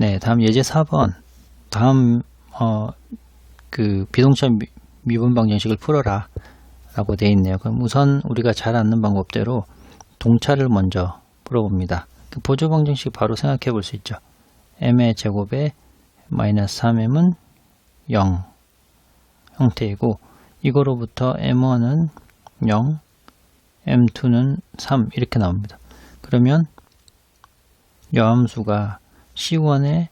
네, 다음 예제 4번. 다음 어, 그 비동차 미, 미분 방정식을 풀어라 라고 되어 있네요. 그럼 우선 우리가 잘 아는 방법대로 동차를 먼저 풀어봅니다. 그 보조 방정식 바로 생각해 볼 수 있죠. m의 제곱에 마이너스 3m은 0 형태이고 이거로부터 m1은 0, m2는 3 이렇게 나옵니다. 그러면 여함수가 C1의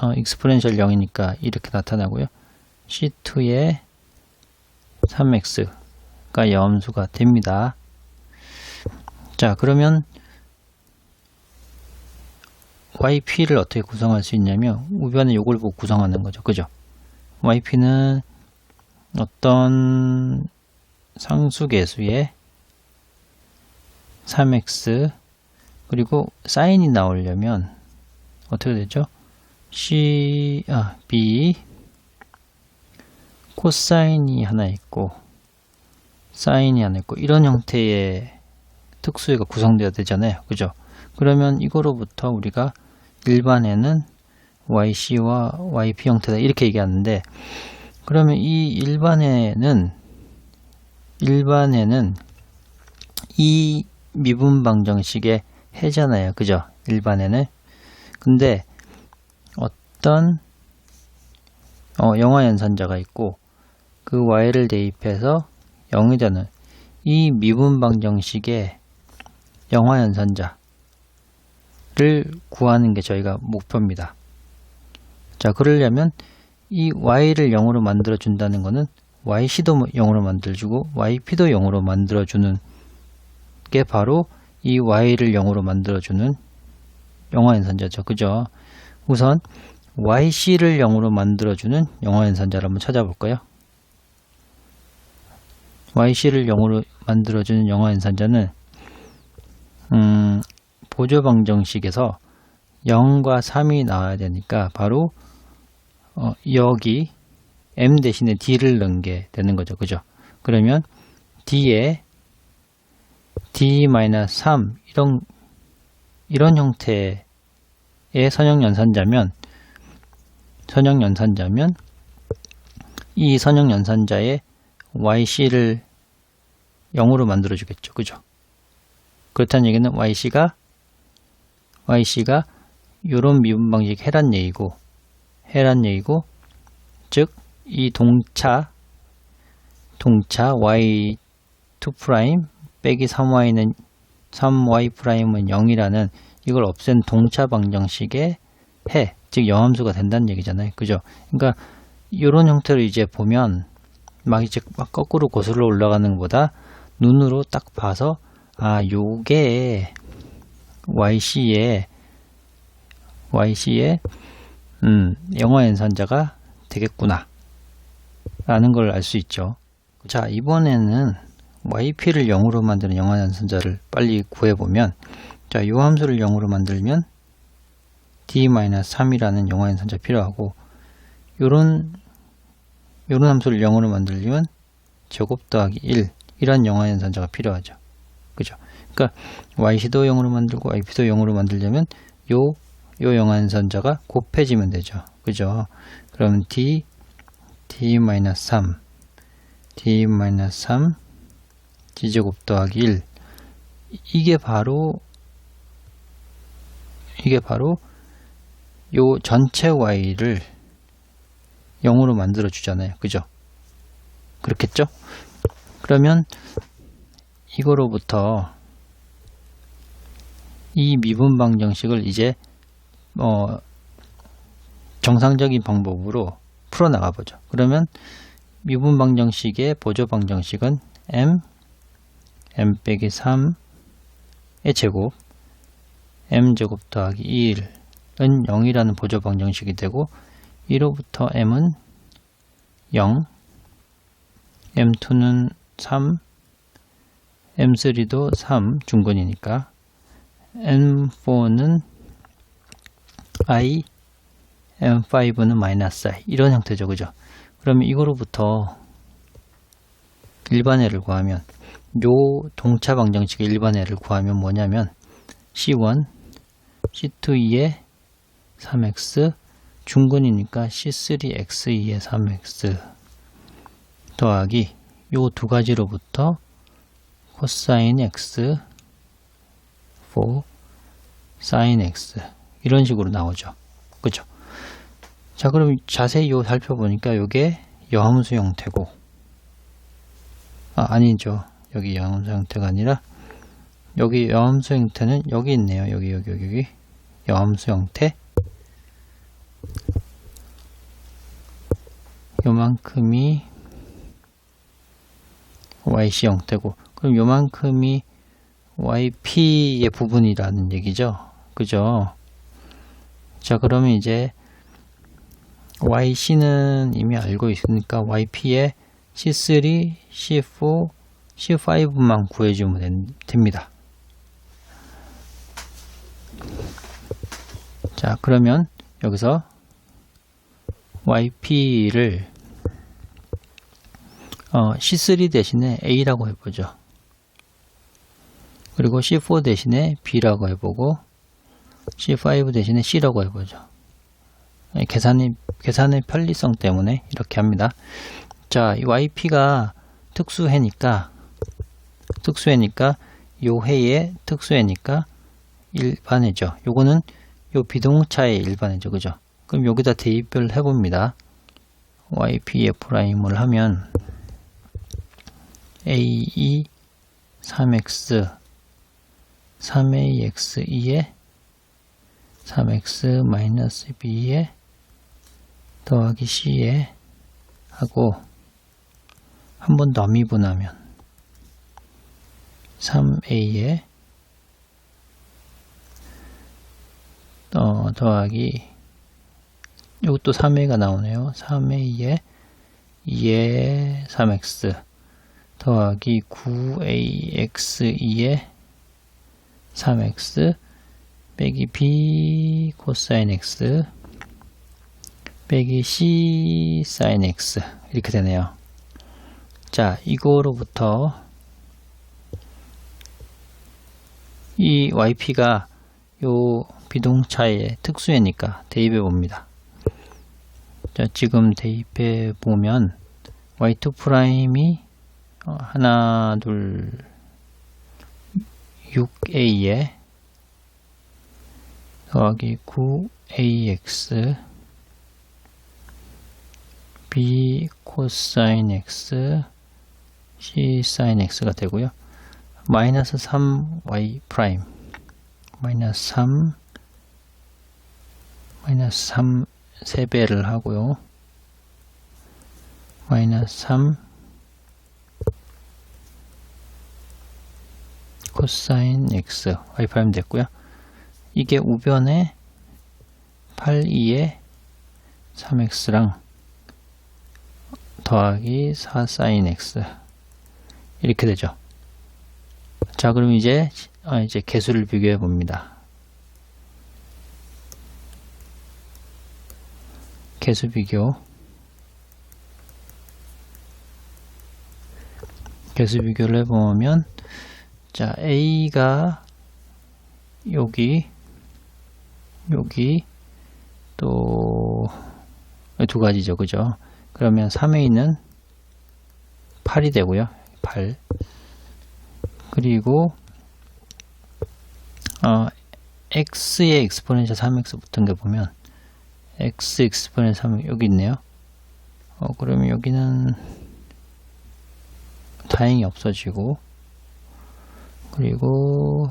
어, 익스포넨셜 0이니까 이렇게 나타나고요. C2의 3x가 여함수가 됩니다. 자 그러면 yp를 어떻게 구성할 수 있냐면 우변에 요걸 보고 구성하는 거죠. 그죠? yp는 어떤 상수계수의 3x 그리고 사인이 나오려면 어떻게 되죠? C, 아, B 코사인이 하나 있고 사인이 하나 있고 이런 형태의 특수의가 구성되어야 되잖아요. 그죠? 그러면 이거로부터 우리가 일반에는 YC와 YP 형태다 이렇게 얘기하는데 그러면 이 일반에는 일반에는 이 미분 방정식의 해잖아요. 그죠? 일반에는 근데 어떤 어, 영화 연산자가 있고 그 y를 대입해서 0이 되는 이 미분 방 정식의 영화 연산자를 구하는 게 저희가 목표입니다. 자, 그러려면 이 y를 0으로 만들어 준다는 것은 yc도 0으로 만들어주고 yp도 0으로 만들어주는 게 바로 이 y를 0으로 만들어주는 영화연산자죠. 그죠? 우선 yc를 0으로 만들어주는 영화연산자를 한번 찾아볼까요? yc를 0으로 만들어주는 영화연산자는 음, 보조방정식에서 0과 3이 나와야 되니까 바로 어, 여기 m 대신에 d를 넣은 게 되는 거죠. 그죠? 그러면 d에 d-3 이런 이런 형태의 선형 연산자면 선형 연산자면 이 선형 연산자의 yc를 0으로 만들어 주겠죠. 그죠? 그렇다는 얘기는 yc가 yc가 이런 미분 방식 해란 얘기고 해란 얘기고 즉 이 동차 동차 y2' 빼기 3y는 3y 프라임은 0이라는 이걸 없앤 동차 방정식의 해, 즉 영함수가 된다는 얘기잖아요. 그죠? 그러니까 이런 형태로 이제 보면 막 이제 막 거꾸로 거슬러 올라가는 것보다 눈으로 딱 봐서 아 요게 yc의 yc의 음, 영어 연산자가 되겠구나 라는 걸 알 수 있죠. 자 이번에는 yp를 0으로 만드는 영어 연산자를 빨리 구해보면 자, 이 함수를 0으로 만들면 d-3이라는 영어 연산자 필요하고 요런 요런 함수를 0으로 만들려면 제곱 더하기 1 이런 영어 연산자가 필요하죠. 그죠? 그러니까 yc도 0으로 만들고 yp도 0으로 만들려면 요, 요 영어 연산자가 곱해지면 되죠. 그죠? 그러면 d, d-3 d-3 d제곱 더하기 1 이게 바로 이게 바로 요 전체 y를 0으로 만들어 주잖아요. 그죠? 그렇겠죠? 그러면 이거로부터 이 미분 방 정식을 이제 어 정상적인 방법으로 풀어 나가 보죠. 그러면 미분 방 정식의 보조 방 정식은 m m 빼기 3의 제곱 m제곱 더하기 1은 0이라는 보조 방정식이 되고 1호부터 m은 0 m2는 3 m3도 3 중근이니까 m4는 i m5는 마이너스 i 이런 형태죠. 그죠? 그러면 이거로부터 일반해를 구하면 요 동차 방정식의 일반해를 구하면 뭐냐면 C1, C2의 3x 중근이니까 C3x2의 3x 더하기 요 두 가지로부터 코사인 x 4 사인 x 이런 식으로 나오죠. 그죠? 자, 그럼 자세히 요 살펴보니까 요게 여함수 형태고 아, 아니죠. 여기 여함수 형태가 아니라 여기 여함수 형태는 여기 있네요. 여기 여기 여기 여기 여함수 형태 요만큼이 yc 형태고 그럼 요만큼이 yp의 부분이라는 얘기죠. 그죠? 자 그러면 이제 yc는 이미 알고 있으니까 yp의 c3, c4, c5만 구해주면 된- 됩니다. 자 그러면 여기서 yp를 어, C3 대신에 A라고 해보죠. 그리고 C4 대신에 B라고 해보고 C5 대신에 C라고 해보죠. 예, 계산이, 계산의 편리성 때문에 이렇게 합니다. 자, 이 YP가 특수해니까, 특수해니까, 요 해의 특수해니까 일반해죠. 요거는 요 비동차의 일반해죠. 그죠? 그럼 여기다 대입을 해봅니다. YP의 프라임을 하면 A2 3X 3AX 2에 3X 마이너스 B에 더하기 C에 하고 한 번 더 미분하면 3A에 어, 더하기 이것도 3A가 나오네요. 3A에 2에 3X 더하기 9AX2에 3X 빼기 B 코사인 X 빼기 C 사인 X 이렇게 되네요. 자, 이거로부터 이 YP가 요 비동차의 특수해니까 대입해 봅니다. 자, 지금 대입해 보면 y2 프라임이 어, 하나, 둘, 6a에 더하기 9ax b 코사인 x c 사인 x가 되고요. 마이너스 3y 프라임 마이너스 3 마이너스 3 3배를 하고요. 마이너스 3 코사인 x y 프라임 됐고요. 이게 우변에 8, 2에 3x랑 더하기 4 사인 x 이렇게 되죠. 자, 그럼 이제 아, 이제 개수를 비교해 봅니다. 개수 비교. 개수 비교를 해보면 자 A가 여기 여기 또 두 가지죠. 그죠? 그러면 3A는 8이 되고요. 8 그리고 어, x의 엑스포넨셜 3x 붙은 게 보면 x 엑스포넨 3 여기 있네요. 어, 그러면 여기는 다행히 없어지고 그리고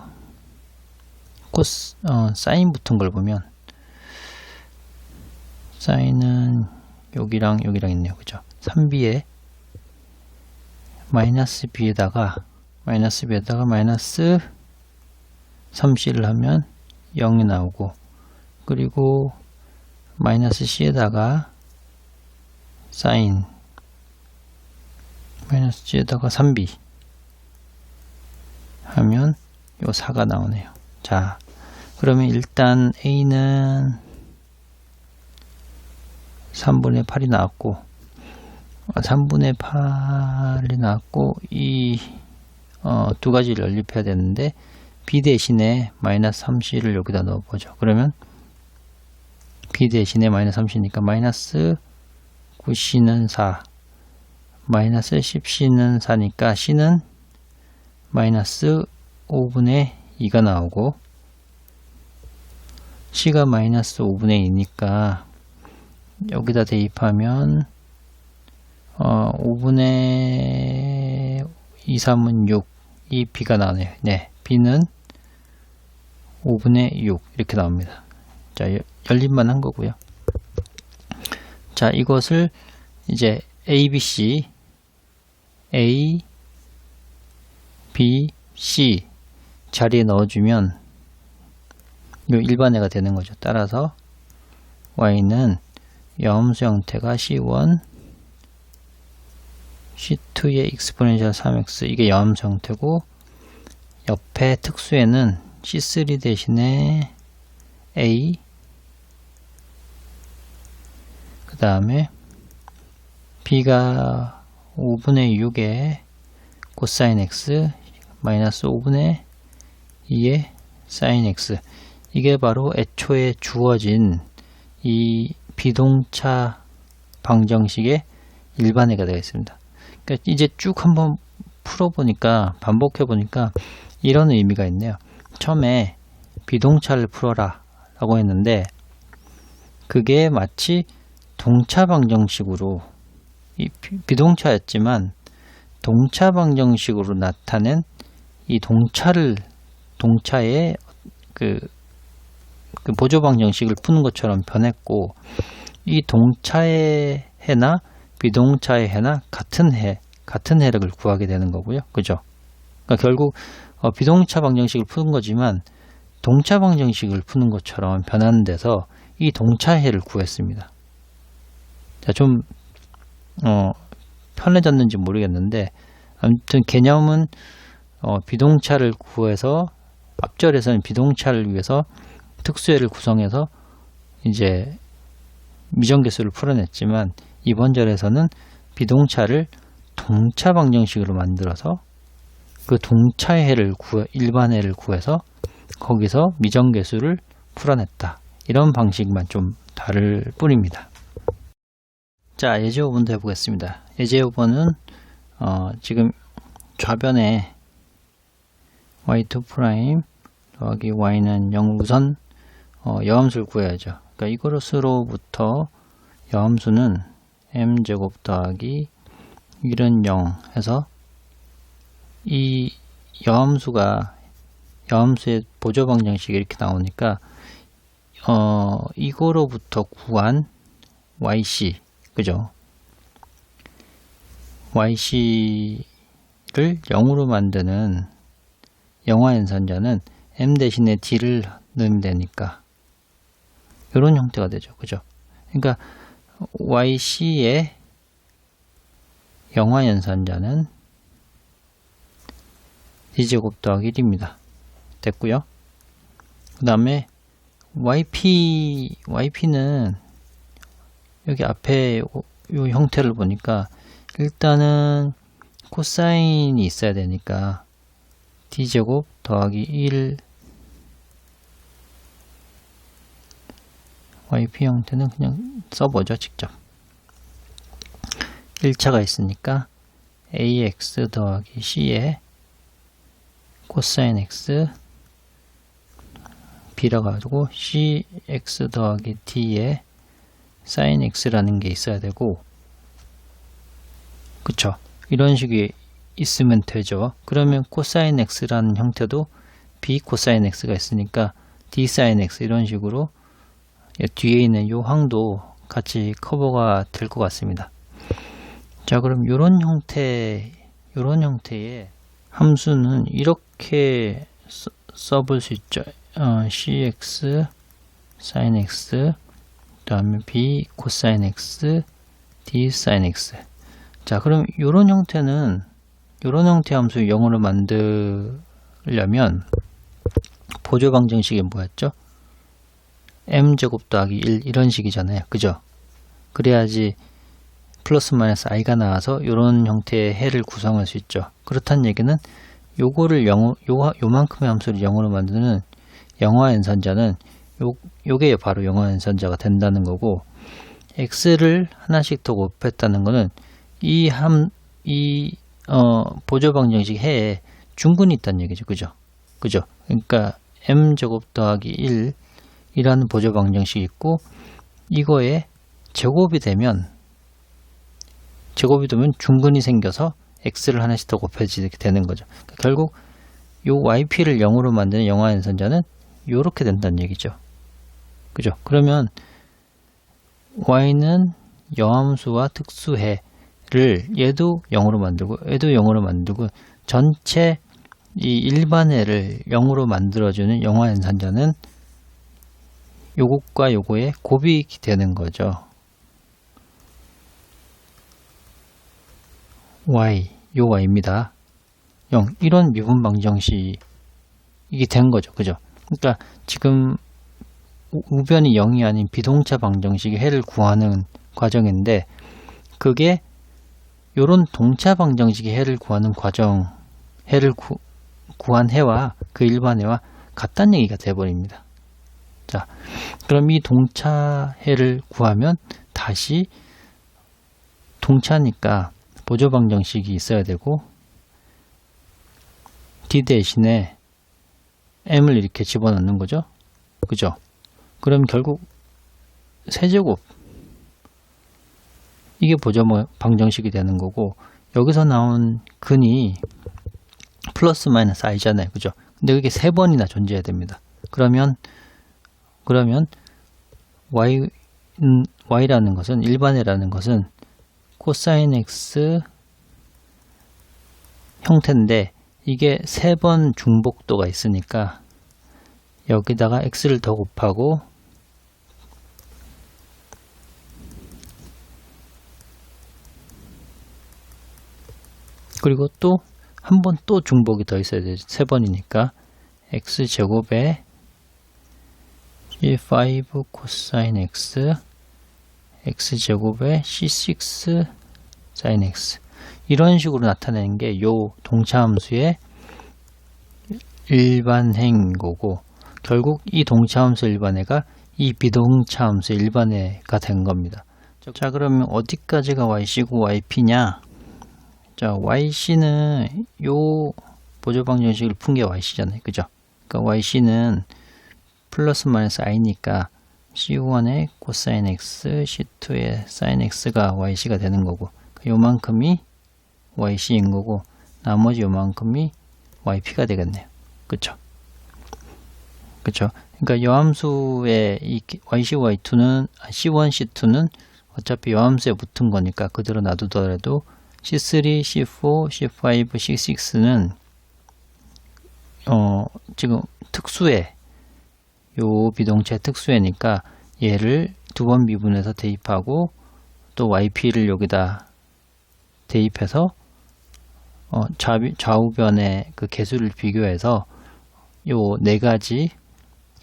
코스 어, 사인 붙은 걸 보면 사인은 여기랑 여기랑 있네요. 그죠? 3b에 마이너스 b에다가 마이너스 b에다가 마이너스 3c를 하면 0이 나오고 그리고 마이너스 c에다가 사인 마이너스 g에다가 3b 하면 요 4가 나오네요. 자, 그러면 일단 a는 3분의 8이 나왔고 3분의 8이 나왔고 이 어, 두 가지를 연립해야 되는데 b 대신에 마이너스 3c를 여기다 넣어보죠. 그러면 b 대신에 마이너스 30이니까 마이너스 9c는 4 마이너스 10c는 4니까 c는 마이너스 5분의 2가 나오고 c가 마이너스 5분의 2니까 여기다 대입하면 어, 5분의 2, 3은 6. 이 b가 나오네요. 네. b는 5분의 6. 이렇게 나옵니다. 자, 여- 열림만 한 거고요. 자, 이것을 이제 A, B, C, A, B, C 자리에 넣어주면 요 일반회가 되는 거죠. 따라서 y는 염수 형태가 C1, C2의 exponential 3x 이게 염수 형태고 옆에 특수에는 C3 대신에 A. 그 다음에 B가 5분의 6의 코사인 X 마이너스 5분의 2의 사인 X. 이게 바로 애초에 주어진 이 비동차 방정식의 일반회가 되겠습니다. 그러니까 이제 쭉 한번 풀어보니까 반복해 보니까 이런 의미가 있네요. 처음에 비동차를 풀어라 라고 했는데 그게 마치 동차 방정식으로 비동차였지만 동차 방정식으로 나타낸 이 동차를 동차의 그, 그 보조 방정식을 푸는 것처럼 변했고 이 동차의 해나 비동차의 해나 같은 해, 같은 해력을 구하게 되는 거고요. 그죠? 그러니까 결국 어, 비동차 방정식을 푸는 거지만 동차 방정식을 푸는 것처럼 변하는 데서 이 동차해를 구했습니다. 자, 좀 어, 편해졌는지 모르겠는데 아무튼 개념은 어, 비동차를 구해서 앞절에서는 비동차를 위해서 특수해를 구성해서 이제 미정계수를 풀어냈지만 이번 절에서는 비동차를 동차 방정식으로 만들어서 그 동차해를 구해 일반해를 구해서 거기서 미정계수를 풀어냈다. 이런 방식만 좀 다를 뿐입니다. 자, 예제 5번도 해보겠습니다. 예제 5번은 어, 지금 좌변에 y2' 더하기 y는 0 우선 어, 여함수를 구해야죠. 그러니까 이것으로부터 여함수는 m제곱 더하기 1은 0 해서 이 여함수가 여함수의 보조 방정식이 이렇게 나오니까 어 이거로부터 구한 yc 그죠? yc를 0으로 만드는 영화 연산자는 m 대신에 d를 넣으면 되니까 이런 형태가 되죠. 그죠? 그러니까 yc의 영화 연산자는 d제곱 더하기 1입니다. 됐고요. 그 다음에 yp, yp는 여기 앞에 요, 요 형태를 보니까 일단은 코사인이 있어야 되니까 d제곱 더하기 1 yp 형태는 그냥 써보죠 직접. 1차가 있으니까 ax 더하기 c에 코사인 x b라 가지고 cx 더하기 d에 사인 x라는 게 있어야 되고 그쵸? 이런 식이 있으면 되죠. 그러면 코사인 x라는 형태도 b 코사인 x가 있으니까 d 사인 x 이런 식으로 뒤에 있는 요 항도 같이 커버가 될 것 같습니다. 자 그럼 요런 형태 요런 형태의 함수는 이렇게 써, 써볼 수 있죠. 어, cx sin x 그 다음에 b 코사인 x d sin x. 자 그럼 요런 형태는 요런 형태 함수 0으로 만들려면 보조 방정식이 뭐였죠? M제곱 더하기 1 이런 식이잖아요. 그죠? 그래야지 플러스 마이너스 i가 나와서 요런 형태의 해를 구성할 수 있죠. 그렇다는 얘기는 요거를 0, 요, 요만큼의 함수를 0으로 만드는 영화 연산자는 요, 요게 바로 영화 연산자가 된다는 거고 x를 하나씩 더 곱했다는 거는 이 함, 이, 어, 보조 방정식 해에 중근이 있다는 얘기죠. 그죠? 그죠? 그러니까 m제곱 더하기 1 이라는 보조 방정식이 있고 이거에 제곱이 되면 제곱이 되면 중근이 생겨서 x를 하나씩 더 곱해지게 되는 거죠. 그러니까 결국 요 yp를 0으로 만드는 영화연산자는 요렇게 된다는 얘기죠. 그죠? 그러면 y는 여함수와 특수해를 얘도 0으로 만들고 얘도 0으로 만들고 전체 이 일반해를 0으로 만들어주는 영화연산자는 요것과 요거의 곱이 되는 거죠. y, 요 y입니다. 0. 이런 미분 방정식이 된 거죠. 그죠? 그러니까 지금 우- 우변이 0이 아닌 비동차 방정식의 해를 구하는 과정인데 그게 요런 동차 방정식의 해를 구하는 과정 해를 구, 구한 해와 그 일반 해와 같다는 얘기가 돼버립니다. 자, 그럼 이 동차 해를 구하면 다시 동차니까 보조 방정식이 있어야 되고 d 대신에 m을 이렇게 집어넣는 거죠. 그죠? 그럼 결국 세제곱 이게 보조 뭐 방정식이 되는 거고 여기서 나온 근이 플러스 마이너스 i잖아요. 그죠? 근데 그게 세 번이나 존재해야 됩니다. 그러면 그러면 y 음, y라는 것은 일반해라는 것은 코사인 x 형태인데 이게 세 번 중복도가 있으니까 여기다가 x를 더 곱하고 그리고 또 한 번 또 중복이 더 있어야 되죠. 세 번이니까 x 제곱에 c5 코사인 x x 제곱에 c6 사인 x 이런 식으로 나타내는 게 요 동차함수의 일반행인 거고 결국 이 동차함수 일반해가 이 비동차함수 일반해가 된 겁니다. 자 그러면 어디까지가 yc고 yp냐? 자 yc는 요 보조 방정식을 푼 게 yc잖아요. 그죠? 그러니까 yc는 플러스 마이너스 i니까 c1의 코사인 x c2의 사인 x가 yc가 되는 거고 요만큼이 yc인 거고 나머지 요만큼이 yp가 되겠네요. 그쵸? 그쵸? 그러니까 여함수의 이 yc, y2는 c1, c2는 어차피 여함수에 붙은 거니까 그대로 놔두더라도 c3, c4, c5, c6는 어 지금 특수해 요 비동체 특수해니까 얘를 두 번 미분해서 대입하고 또 yp를 여기다 대입해서 어, 좌, 좌우변의 그 개수를 비교해서 요 네 가지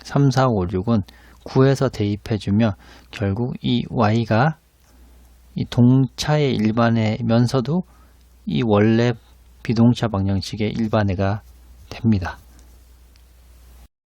3, 4, 5, 6은 9에서 대입해주면 결국 이 y가 이 동차의 일반해면서도 이 원래 비동차 방정식의 일반해가 됩니다.